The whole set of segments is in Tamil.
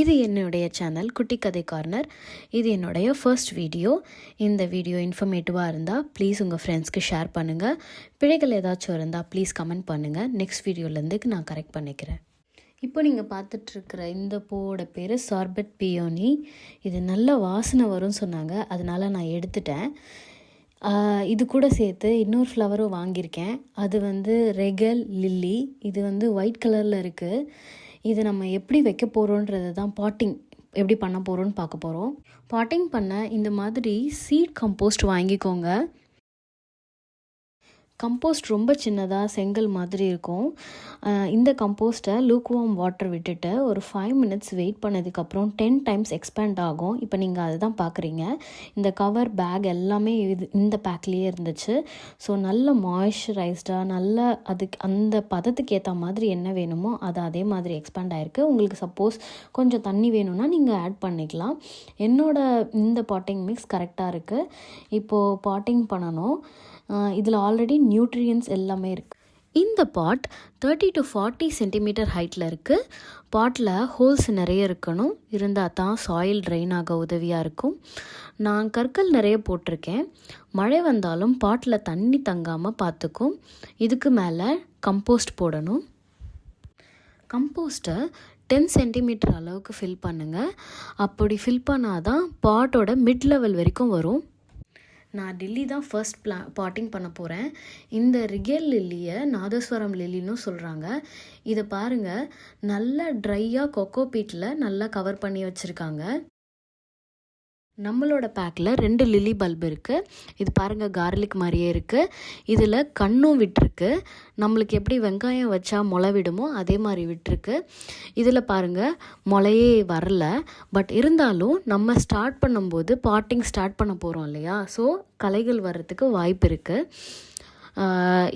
இது என்னுடைய சேனல் குட்டி கதை கார்னர் இது என்னுடைய ஃபர்ஸ்ட் வீடியோ இந்த வீடியோ இன்ஃபர்மேட்டிவாக இருந்தால் ப்ளீஸ் உங்கள் ஃப்ரெண்ட்ஸ்க்கு ஷேர் பண்ணுங்கள் பிழைகள் ஏதாச்சும் இருந்தால் ப்ளீஸ் கமெண்ட் பண்ணுங்கள் நெக்ஸ்ட் வீடியோலேருந்து நான் கரெக்ட் பண்ணிக்கிறேன். இப்போ நீங்கள் பார்த்துட்ருக்கிற இந்த பூவோட பேர் சார்பட் பியோனி இது நல்ல வாசனை வரும்னு சொன்னாங்க. அதனால் நான் எடுத்துட்டேன். இது கூட சேர்த்து இன்னொரு ஃப்ளவரும் வாங்கியிருக்கேன். அது வந்து ரெகல் லில்லி இது வந்து ஒயிட் கலரில் இருக்குது இது நம்ம எப்படி வைக்க போகிறோன்றது தான் பாட்டிங் எப்படி பண்ண போகிறோன்னு பார்க்க போகிறோம் பாட்டிங் பண்ண இந்த மாதிரி சீட் கம்போஸ்ட் வாங்கிக்கோங்க. கம்போஸ்ட் ரொம்ப சின்னதாக செங்கல் மாதிரி இருக்கும். இந்த கம்போஸ்ட்டை லூக்வாம் வாட்டர் விட்டுட்டு ஒரு ஃபைவ் மினிட்ஸ் வெயிட் பண்ணதுக்கப்புறம் டென் டைம்ஸ் எக்ஸ்பேண்ட் ஆகும். இப்போ நீங்கள் அதை தான் பார்க்குறீங்க இந்த கவர் பேக் எல்லாமே இது இந்த பேக்லேயே இருந்துச்சு. ஸோ நல்ல மாய்ஸ்சரைஸ்டாக நல்ல அதுக்கு அந்த பதத்துக்கு ஏற்ற மாதிரி என்ன வேணுமோ அது அதே மாதிரி எக்ஸ்பேண்ட் ஆகிருக்கு உங்களுக்கு சப்போஸ் கொஞ்சம் தண்ணி வேணும்னா நீங்கள் ஆட் பண்ணிக்கலாம். என்னோட இந்த பாட்டிங் மிக்ஸ் கரெக்டாக இருக்குது இப்போது பாட்டிங் பண்ணணும். இதில் ஆல்ரெடி நியூட்ரியன்ஸ் எல்லாமே இருக்குது இந்த pot thirty to forty centimetre ஹைட்டில் இருக்குது பாட்டில் ஹோல்ஸ் நிறைய இருக்கணும். இருந்தால் தான் சாயில் ட்ரெயின் ஆக உதவியாக இருக்கும். நான் கற்கள் நிறைய போட்டிருக்கேன். மழை வந்தாலும் பாட்டில் தண்ணி தங்காமல் பார்த்துக்கும் இதுக்கு மேலே கம்போஸ்ட் போடணும். கம்போஸ்ட்டை டென் சென்டிமீட்டர் அளவுக்கு ஃபில் பண்ணுங்கள் அப்படி ஃபில் பண்ணால் தான் பாட்டோட மிட் லெவல் வரைக்கும் வரும். நான் டில்லி தான் ஃபர்ஸ்ட் பிளா பாட்டிங் பண்ண போகிறேன் இந்த ரிகேல் லில்லியை நாதஸ்வரம் லில்லின்னு சொல்கிறாங்க இதை பாருங்கள் நல்லா ட்ரையாக கொக்கோ பீட்டில் நல்லா கவர் பண்ணி வச்சுருக்காங்க. நம்மளோட பேக்கில் ரெண்டு லில்லி பல்ப் இருக்குது இது பாருங்கள் கார்லிக் மாதிரியே இருக்குது இதில் கண்ணும் விட்டுருக்கு. நம்மளுக்கு எப்படி வெங்காயம் வச்சா முளை விடுமோ அதே மாதிரி விட்டுருக்கு. இதில் பாருங்கள் முளையே வரல. பட் இருந்தாலும் நம்ம ஸ்டார்ட் பண்ணும்போது பாட்டிங் ஸ்டார்ட் பண்ண போகிறோம் இல்லையா? ஸோ களைகள் வர்றதுக்கு வாய்ப்பு இருக்குது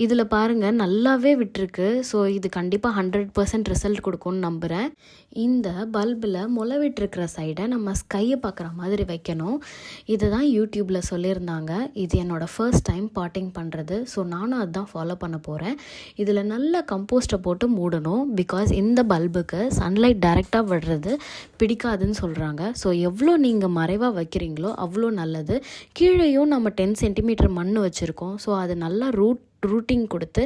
இதில் பாருங்கள் நல்லாவே விட்டுருக்கு. ஸோ இது கண்டிப்பாக ஹண்ட்ரட் பர்சன்ட் ரிசல்ட் கொடுக்கும்னு நம்புகிறேன் இந்த பல்பில் முளை விட்டுருக்கிற சைடை நம்ம ஸ்கையை பார்க்குற மாதிரி வைக்கணும். இதை தான் யூடியூப்பில் சொல்லியிருந்தாங்க. இது என்னோடய ஃபர்ஸ்ட் டைம் பாட்டிங் பண்ணுறது ஸோ நானும் அதுதான் ஃபாலோ பண்ண போகிறேன் இதில் நல்ல கம்போஸ்ட்டை போட்டு மூடணும். பிகாஸ் இந்த பல்புக்கு சன்லைட் டைரெக்டாக விடுறது பிடிக்காதுன்னு சொல்கிறாங்க ஸோ எவ்வளோ நீங்கள் மறைவாக வைக்கிறீங்களோ அவ்வளோ நல்லது. கீழேயும் நம்ம டென் சென்டிமீட்டர் மண் வச்சுருக்கோம். ஸோ அது நல்லா ரூட் ரூட்டிங் கொடுத்து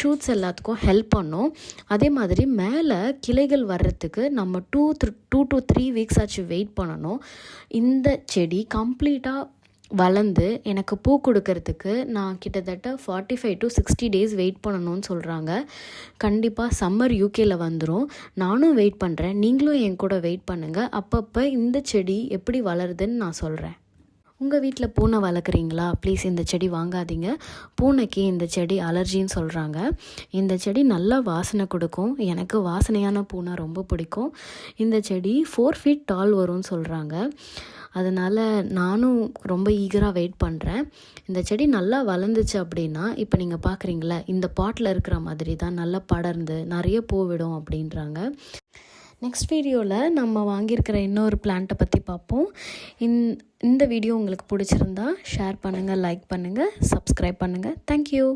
ஷூட்ஸ் எல்லாத்துக்கும் ஹெல்ப் பண்ணும். அதே மாதிரி மேலே கிளைகள் வர்றதுக்கு நம்ம two three two to three weeks ஆச்சு வெயிட் பண்ணணும். இந்த செடி கம்ப்ளீட்டாக வளர்ந்து எனக்கு பூ கொடுக்கறதுக்கு நான் கிட்டத்தட்ட forty five to sixty days wait பண்ணணும்னு சொல்கிறாங்க கண்டிப்பாக சம்மர் யூகேயில் வந்துடும் நானும் வெயிட் பண்ணுறேன் நீங்களும் என் கூட வெயிட் பண்ணுங்கள் அப்பப்போ இந்த செடி எப்படி வளருதுன்னு நான் சொல்கிறேன் உங்கள் வீட்டில் பூனை வளர்க்குறீங்களா? ப்ளீஸ் இந்த செடி வாங்காதீங்க. பூனைக்கு இந்த செடி அலர்ஜின்னு சொல்கிறாங்க இந்த செடி நல்லா வாசனை கொடுக்கும். எனக்கு வாசனையான பூனை ரொம்ப பிடிக்கும். இந்த செடி ஃபோர் ஃபீட் டால் வரும்னு சொல்கிறாங்க அதனால் நானும் ரொம்ப ஈகராக வெயிட் பண்ணுறேன் இந்த செடி நல்லா வளர்ந்துச்சு அப்படின்னா இப்போ நீங்கள் பார்க்குறீங்களா இந்த பாட்டில் இருக்கிற மாதிரி தான் நல்லா படர்ந்து நிறைய பூ விடும் அப்படின்றாங்க. நெக்ஸ்ட் வீடியோவில் நம்ம வாங்கியிருக்கிற இன்னொரு பிளான்ட்டை பற்றி பார்ப்போம். இந் இந்த வீடியோ உங்களுக்கு பிடிச்சிருந்தா ஷேர் பண்ணுங்கள் லைக் பண்ணுங்கள் சப்ஸ்கிரைப் பண்ணுங்கள் தேங்க்யூ